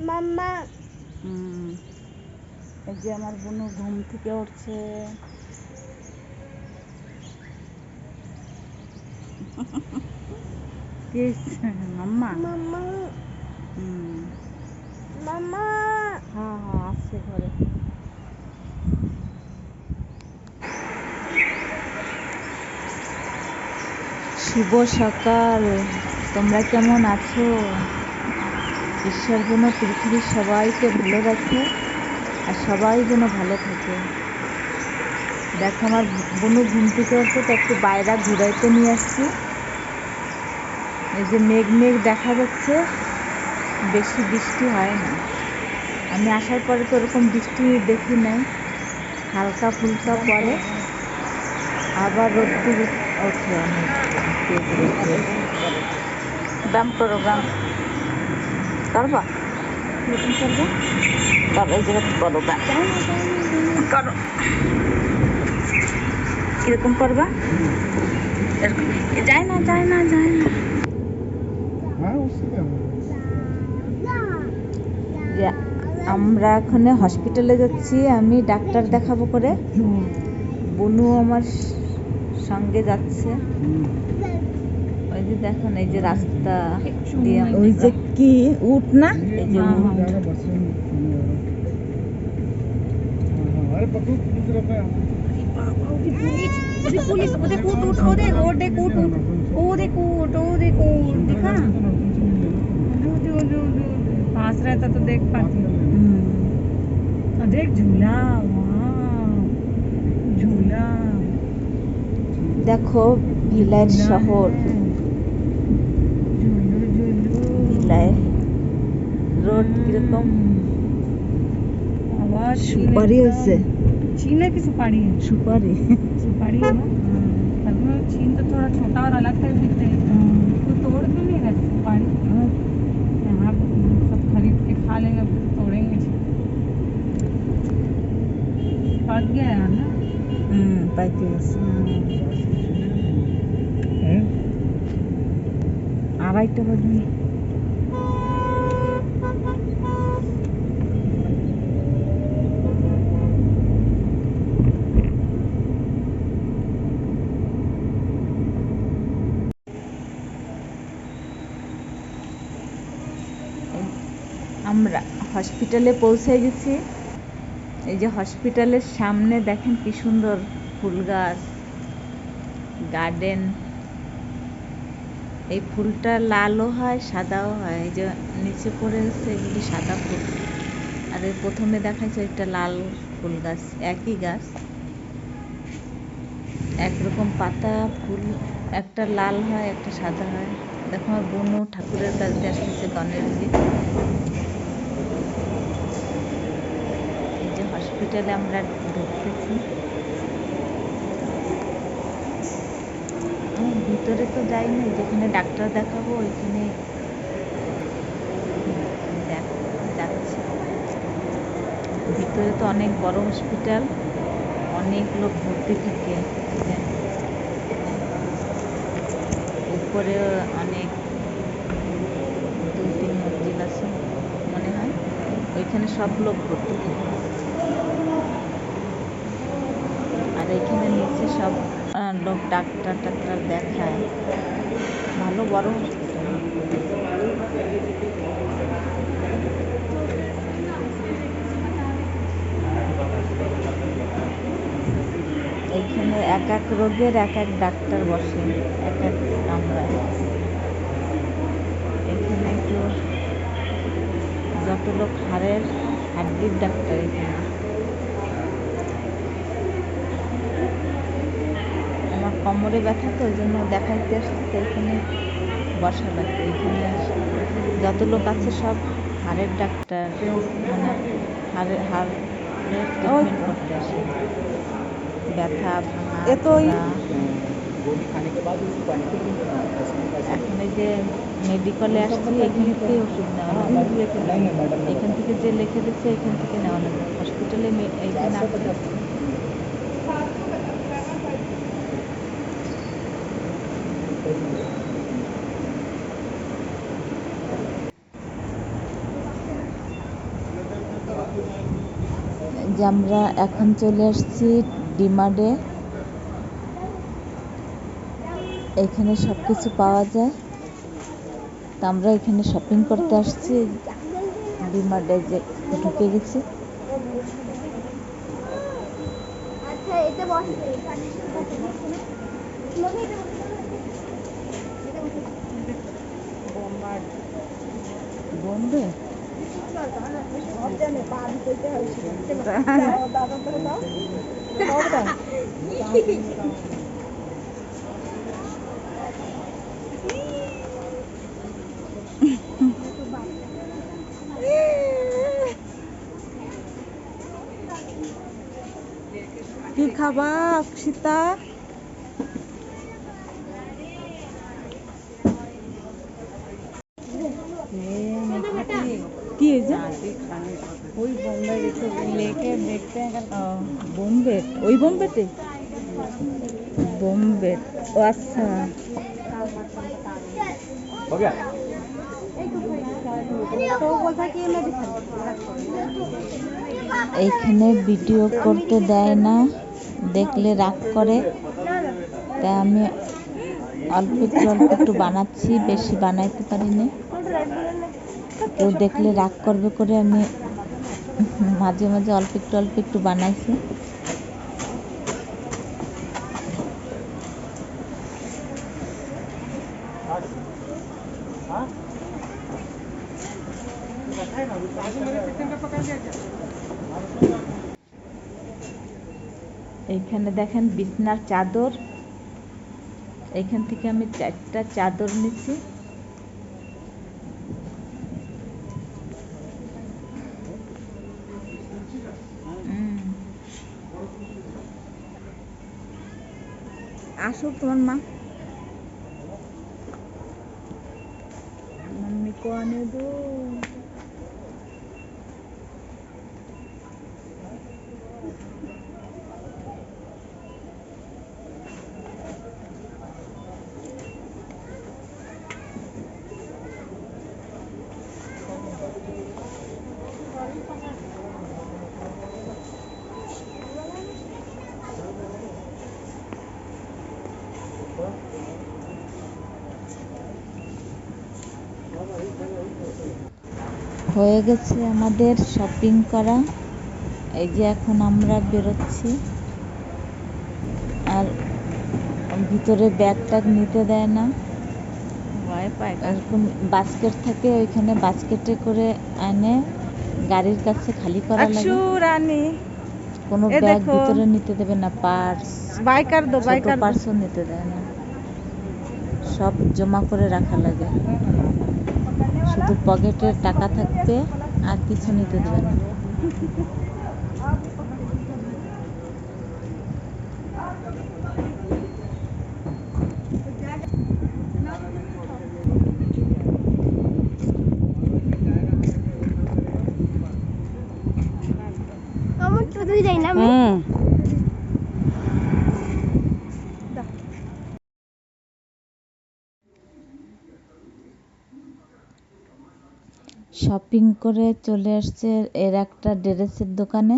মাম্মা। এই যে আমার বোনু ঘুম থেকে উঠছে। মাম্মা? মাম্মা। মাম্মা। হ্যাঁ হ্যাঁ আসছে ঘরে। শুভ সকাল। তোমরা কেমন আছো? ঈশ্বর যেন পৃথিবীর সবাইকে ভালো রাখে আর সবাই যেন ভালো থাকে। দেখো আমার বোনু ঘুম থেকে উঠছে তো একটু বাইরে ঘুরাইতে নিয়ে আসছি। এই যে মেঘ মেঘ দেখা যাচ্ছে, বেশি বৃষ্টি হয় না। আমি আসার পরে তো ওরকম বৃষ্টি দেখি নাই, হালকা ফুলকা পরে আবার রোদ্দুর ওঠে অনেক ব্যায়াম করো, ব্যায়াম। করবা? কীরকম করবা করো এই জায়গাতে করো করো। কীরকম করবা? যায় না যায় না যায় না। আমরা এখন হসপিটালে যাচ্ছি আমি ডাক্তার দেখাবো করে। বনু আমার সঙ্গে যাচ্ছে। ওই যে দেখুন এই যে রাস্তা দিয়ে আমরা- ওই যে কি উঠ না এই যে হ্যাঁ, উঠ। अरे पकड़ो पूछ रहा था পুলিশ ওদের কুট উঠ ওরে ওরে কুট উঠ ওরে কুট ওরে কুট दिखा ओदे ओदे ओदे पास रहता तो देख पाती হুম। और देख झूला वाह झूला দেখো ভিলাইয়ের শহর ভিলাই রোড কিরকম आवाज সুপারি হয়েছে छीने की सुपारी है সুপারি सुपारी है ना तभी वो छीन तो थोड़ा छोटा और अलग टाइप दिखते हैं तो तोड़ क्यों नहीं रहे सुपारी यहाँ पे सब खरीद के खा लेंगे फिर तोड़ेंगे पक गया है ना হুম পাইতে গেছে আড়াইটা বাজে আমরা হসপিটালে পৌঁছে গেছি। এই যে হসপিটালের সামনে দেখেন কি সুন্দর ফুল গাছ গার্ডেন এই ফুলটা লালও হয়, সাদাও হয়। এই যে নিচে পড়ে গেছে এগুলি সাদা ফুল। আর এই প্রথমে দেখাচ্ছে একটা লাল ফুল গাছ, একই গাছ। একরকম পাতা, ফুল, একটা লাল হয়, একটা সাদা হয়। দেখো আমার বোনও ঠাকুরের কাছে আসতেছে গণের দিকে এই যে হসপিটালে আমরা ঢুকতেছি ভিতরে তো যাইনি, যেখানে ডাক্তার দেখাবো, ওইখানে যাচ্ছি। ভিতরে তো অনেক বড় হসপিটাল অনেক লোক ভর্তি থাকে। উপরে অনেক দুই তিন মঞ্জিল আছে, মনে হয়। ওইখানে সব লোক ভর্তি থাকে আর এখানে নিচে সব লোক ডাক্তার টাক্তার দেখায়। ভালো বড় হসপিটাল এইখানে এক এক রোগের এক এক ডাক্তার বসে, এক এক কামরায়। এখানে একটু যত লোক হাড়ের হাড্ডির ডাক্তার এখানে আমার কোমরে ব্যথা তো ওই জন্য দেখাইতে আসতে এখানে বসা লাগবে এখানে যত লোক আছে সব হাড়ের ডাক্তার মানে হাড়ের হাড় করতে আসে। ব্যথা ভাঙা এখন এই যে মেডিকেলে আসছি এখান থেকে ওষুধ নেওয়া লাগবে এখান থেকে যে লেখে দিচ্ছে এখান থেকে নেওয়া লাগবে। হসপিটালে এখানে যে আমরা এখন চলে আসছি ডিমার্টে। এখানে সব কিছু পাওয়া যায়। তো আমরা এখানে শপিং করতে আসছি। ডিমার্টে যে ঢুকে গেছি। আচ্ছা এটা বসে তোমাকে এটা বসে বোম্বে? ওই বোম্বেতে? ও আচ্ছা। এইখানে ভিডিও করতে দেয় না দেখলে রাগ করে। তাই আমি অল্প একটু অল্প একটু বানাচ্ছি বেশি বানাইতে পারিনি। কেউ দেখলে রাগ করবে করে আমি মাঝে মাঝে অল্প একটু অল্প একটু বানাইছি। এইখানে দেখেন বিছনার চাদর। এইখান থেকে আমি চারটা চাদর নিচ্ছি। asup teman mah memikulannya tuh হয়ে গেছে আমাদের শপিং করা। এই যে এখন আমরা বেরোচ্ছি। আর ভিতরে ব্যাগ ট্যাগ নিতে দেয় না। এরকম বাস্কেট থাকে ওইখানে বাস্কেটে করে আনে। গাড়ির কাছে খালি করা লাগে। কোনো ব্যাগ ভিতরে নিতে দেবে না পার্স দো নিতে দেয় না। সব জমা করে রাখা লাগে। শুধু পকেটে টাকা থাকতে আর কিছু নিতে দেবে না। দেয় না শপিং করে চলে আসছে এর একটা ড্রেসের দোকানে।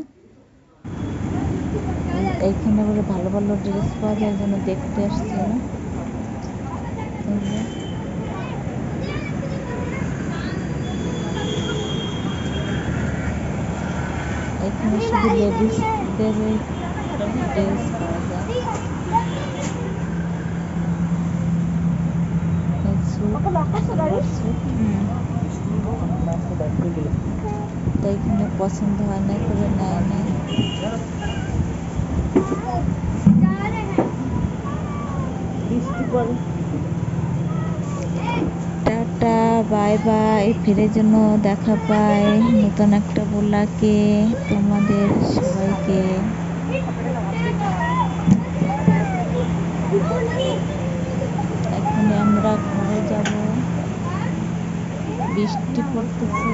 এইখানে বলে ভালো ভালো ড্রেস পাওয়া যায় জন্য দেখতে আসছে এখানে শুধু লেডিসদের ড্রেস পাওয়া যায়। স্যুট তো এখানে পছন্দ হয় না করে নেয় নাই। টাটা বাই বাই ফিরে জন্য দেখা পাই নতুন একটা বোলাকে তোমাদের সবাইকে। এখন আমরা ঘরে যাব। বৃষ্টি পড়তেছে